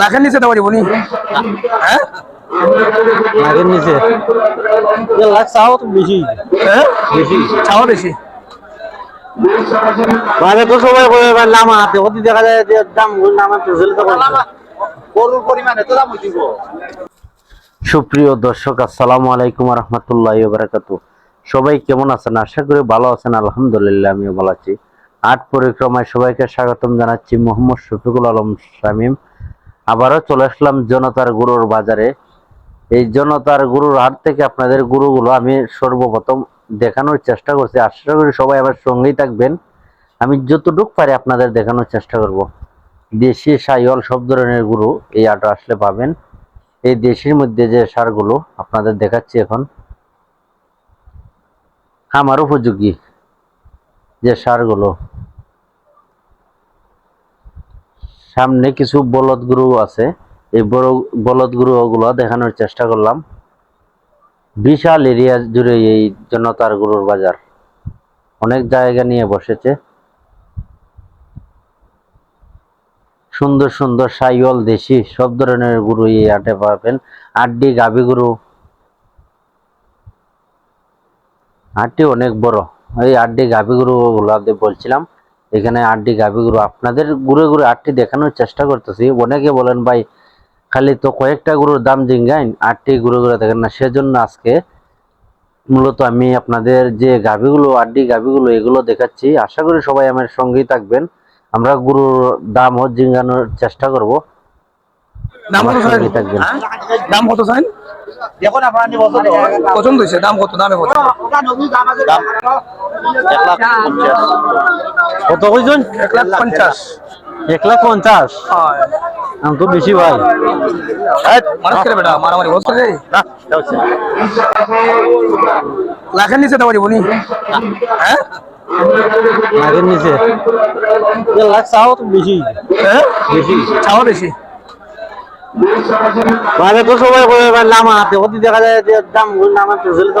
লাখের নিচে দেওয়া যাব নি? হ্যাঁ? আগের নিচে? লাখ চাও তো বেশি। হ্যাঁ? বেশি। চাওয়া বেশি? মানে তো সবাই করে নামা হাতে। অতি দেখা যায় যে দাম নামা তো ঝেলে তো গরুর পরিমাণ এত দাম হইব সুপ্রিয় দর্শক আসসালামু আলাইকুম রহমতুল্লাহ বারাকাতু সবাই কেমন আছেন? আশা করি ভালো আছেন। আলহামদুলিল্লাহ আমিও ভালো আছি। আট পরিক্রমায় সবাইকে স্বাগতম জানাচ্ছি মোহাম্মদ শফিকুল আলম শামীম। আবারও চলে আসলাম জনতার গুরুর বাজারে। এই জনতার গুরুর হাট থেকে আপনাদের গুরুগুলো আমি সর্বপ্রথম দেখানোর চেষ্টা করছি। আশা করি সবাই আমার সঙ্গেই থাকবেন। আমি যতটুক পারি আপনাদের দেখানোর চেষ্টা করব। দেশি সাইওয়াল সব ধরনের গুরু এই হাটে আসলে পাবেন। এই দেশের মধ্যে যে সারগুলো আপনাদের দেখাচ্ছি এখন। আমার উপযোগী যে সারগুলো সামনে কিছু বলদ গুরু আছে। এই বড় বলদ গুরু ওগুলো দেখানোর চেষ্টা করলাম। বিশাল এরিয়া জুড়ে এই জনতার গরুর বাজার। অনেক জায়গা নিয়ে বসেছে। সুন্দর সুন্দর সাইওয়াল দেশি সব ধরনের গরু এই হাটে পাবেন। আড্ডি গাভি গরু। হাটটি অনেক বড়। এই আড্ডি গাভি গরু গুলাতে বলছিলাম। এখানে আড্ডি গাভি গরু। আপনাদের ঘুরে ঘুরে আটটি দেখানোর চেষ্টা করতেছি। অনেকে বলেন ভাই খালি তো কয়েকটা গরুর দাম জিঙ্গাইন আটটি ঘুরে ঘুরে দেখেন না। সেজন্য আজকে মূলত আমি আপনাদের যে গাভিগুলো আড্ডি গাভিগুলো এগুলো দেখাচ্ছি। আশা করি সবাই আমার সঙ্গেই থাকবেন। আমরা গরুর দাম জিঙ্গানোর চেষ্টা করব। দাম কত চাই দাম কত দেখুন আপনার পছন্দ হয়েছে দাম কত দামে কত? এক লাখ পঞ্চাশ। কত কইজন এক লাখ পঞ্চাশ। এক লাখ পঞ্চাশ? দাম তো বেশি ভাই। লাখের নিচে দেওয়া যাব নি। হ্যাঁ? আগের নিচে? লাখ চাও তো বেশি। হ্যাঁ? বেশি। চাওয়া বেশি। মানে তো সবাই নামা হাতে অতি দেখা যায় যে দাম নামা তো ঝেলে তো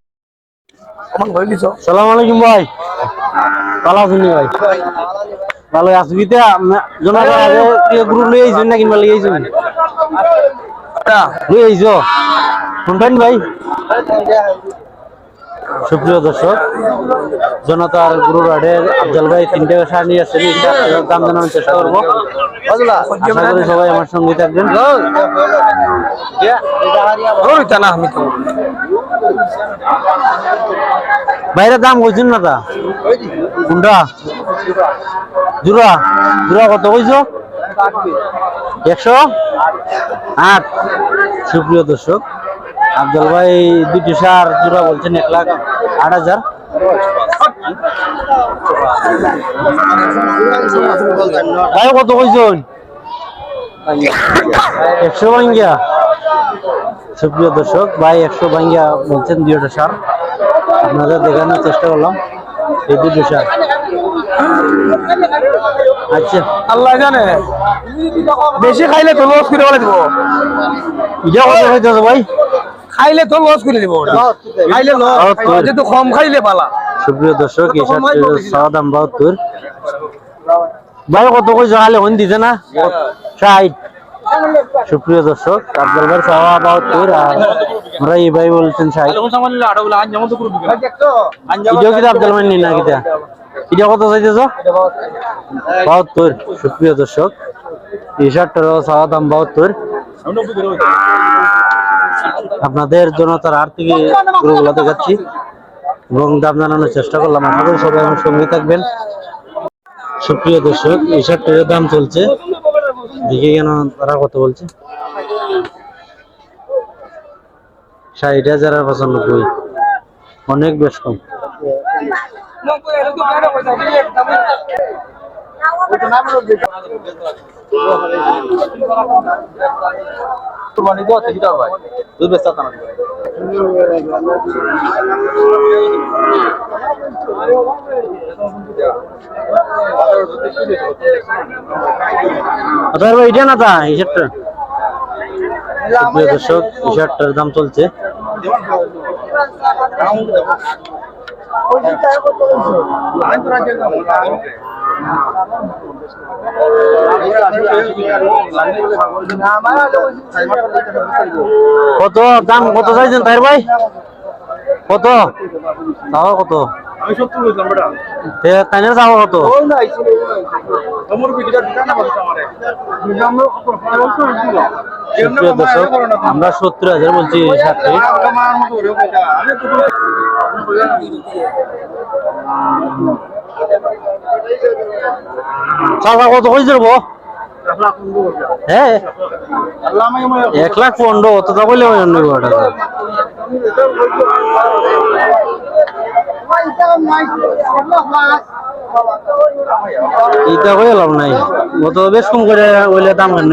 সালাম আলাইকুম ভাই। ভালো আছেন ভাই? ভালো আছি। কি জমা করে আগে গ্রুপ লই আইছেন না কিনবা লই আইছেন? লই আইছো। কোনটাইন ভাই। সুপ্রিয় দর্শক জনতার গুরুর আডের আফজাল ভাই তিনটে সার নিয়ে আসছেন। দাম জানানোর চেষ্টা করব। আশা করি সবাই আমার সঙ্গে থাকবেন। বাইরে দাম কইছেন না তা? কোনটা? জুরা জুরা কত কইছো? একশো? আট। সুপ্রিয় দর্শক আব্দুল ভাই দুটি সার জোড়া বলছেন এক লাখ আট হাজার। ভাই কত কইছেন? একশো ভাঙ্গিয়া। সুপ্রিয় দর্শক ভাই একশো ভাঙ্গিয়া বলছেন দুইটা সার। আপনাদের দেখানোর চেষ্টা করলাম। এই দুটো সার। আচ্ছা। আল্লাহ জানে। বেশি খাইলে তো লস করে দিব। ইটা কত হইতেছে ভাই। খাইলে তো লস করে দিব। ওটা। খাইলে লস বাহাত্তর। যেহেতু কম খাইলে পালা। সুপ্রিয় দর্শক এই শার্টটির চাওয়া দাম বাহাত্তর। ভাই কত কইছো খালি হন দিছে না? ষাট। সুপ্রিয় দর্শক আব্দুল ভাই বাহাত্তর আর আমরা এই ভাই বলছেন কিতা ভাই নিন না কিতা এটা কত চাইতেছ? বাহাত্তর। সুপ্রিয় দর্শক। এই শার্টটারও চাওয়া দাম বাহাত্তর। আপনাদের জন্য তার আর থেকে গরুগুলো দেখাচ্ছি এবং দাম জানানোর চেষ্টা করলাম। করি সবাই আমার সঙ্গে থাকবেন। সুপ্রিয় দর্শক এই শার্টটির দাম চলছে দেখে কেন তারা কত বলছে? ষাট হাজার আর পঁচানব্বই। অনেক বেশ কম। কুরবানি দাও থেকে দাও ভাই? দুধ বেচা অথবা ভাই এটা না তা সুপ্রিয় দর্শক শার্টটার দাম চলছে। কত? দাম কত চাইছেন তাই ভাই? কত? তাও কত? আমি সত্তর বলছিলাম বেটা। তে তাইনে যাও কত? আমারে? সুপ্রিয় দর্শক আমরা সত্তর হাজার বলছি মতো ওরে বেটা আমি তো কত কইছে বো হ্যাঁ। এক লাখ পনেরো অত তা এইটা কই লাভ নাই। অত বেশ কম করে ওইলে দাম কেন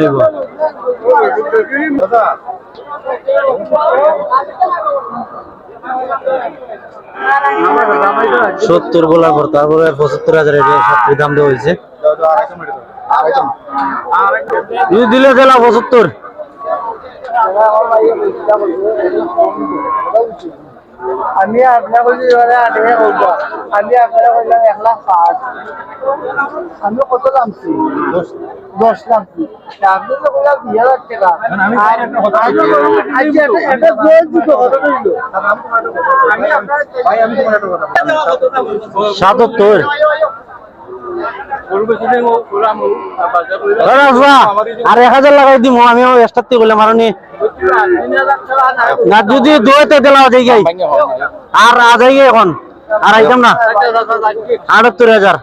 সত্তর বলার পর তারপরে পঁচাত্তর হাজার এটা দাম দেওয়া হয়েছে। দিলে দিলা পঁচাত্তর। আমি আপনার এবারে আট টাকা করব আমি আপনারা কইলাম এক লাখ পাঁচ। আমি কত নামছি দশ। নামছি আপনি তো কইলাম দুই হাজার টাকা আমি আর- একটা কথা আর- এটা- এটা জোর দিত, কত দিল? আমি আপনার ভাই আমি তোমার কথা বলছি। সাতাত্তর আর এক হাজার লাগাই দিব আমি এক্সট্রা থেকে বললাম আর নি, যদি দুয়েতে দিলাম যাই আর আজ এখন, আর আইতাম না। আটাত্তর হাজার।